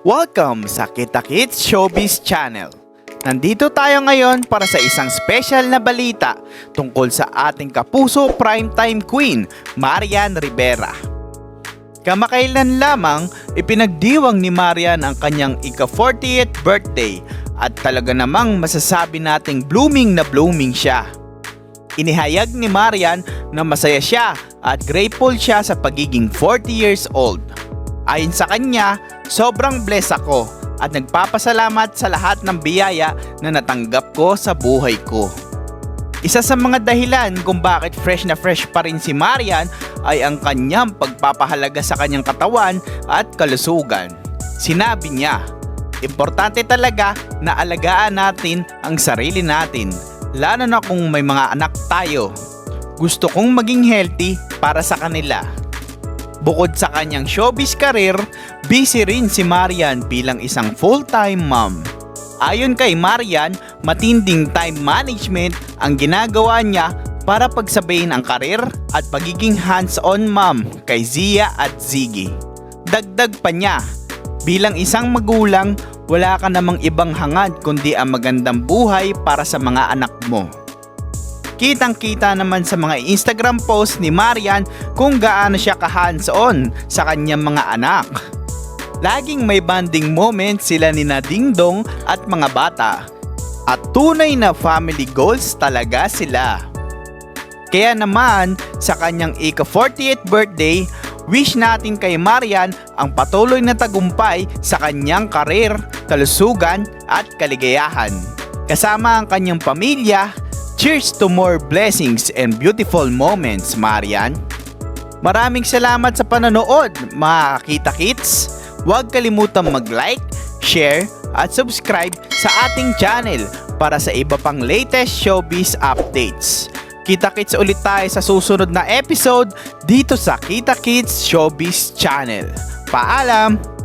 Welcome sa Kita Kids Showbiz Channel. Nandito tayo ngayon para sa isang special na balita tungkol sa ating kapuso primetime queen, Marian Rivera. Kamakailan lamang, ipinagdiwang ni Marian ang kanyang ika-40th birthday at talaga namang masasabi nating blooming na blooming siya. Inihayag ni Marian na masaya siya at grateful siya sa pagiging 40 years old. Ayon sa kanya, sobrang blessed ako at nagpapasalamat sa lahat ng biyaya na natanggap ko sa buhay ko. Isa sa mga dahilan kung bakit fresh na fresh pa rin si Marian ay ang kanyang pagpapahalaga sa kanyang katawan at kalusugan. Sinabi niya, Importante talaga na alagaan natin ang sarili natin, lalo na kung may mga anak tayo. Gusto kong maging healthy para sa kanila. Bukod sa kanyang showbiz career, busy rin si Marian bilang isang full-time mom. Ayon kay Marian, matinding time management ang ginagawa niya para pagsabayin ang karir at pagiging hands-on mom kay Zia at Ziggy. Dagdag pa niya, bilang isang magulang, wala ka namang ibang hangad kundi ang magandang buhay para sa mga anak mo. Kitang-kita naman sa mga Instagram post ni Marian kung gaano siya ka-hands-on sa kanyang mga anak. Laging may bonding moment sila ni Ding Dong at mga bata. At tunay na family goals talaga sila. Kaya naman, sa kanyang ika-40th birthday, wish natin kay Marian ang patuloy na tagumpay sa kanyang karir, kalusugan at kaligayahan. Kasama ang kanyang pamilya, cheers to more blessings and beautiful moments, Marian. Maraming salamat sa panonood, mga Kita Kits. Huwag kalimutang mag-like, share, at subscribe sa ating channel para sa iba pang latest showbiz updates. Kita-kits ulit tayo sa susunod na episode dito sa Kita Kids Showbiz Channel. Paalam!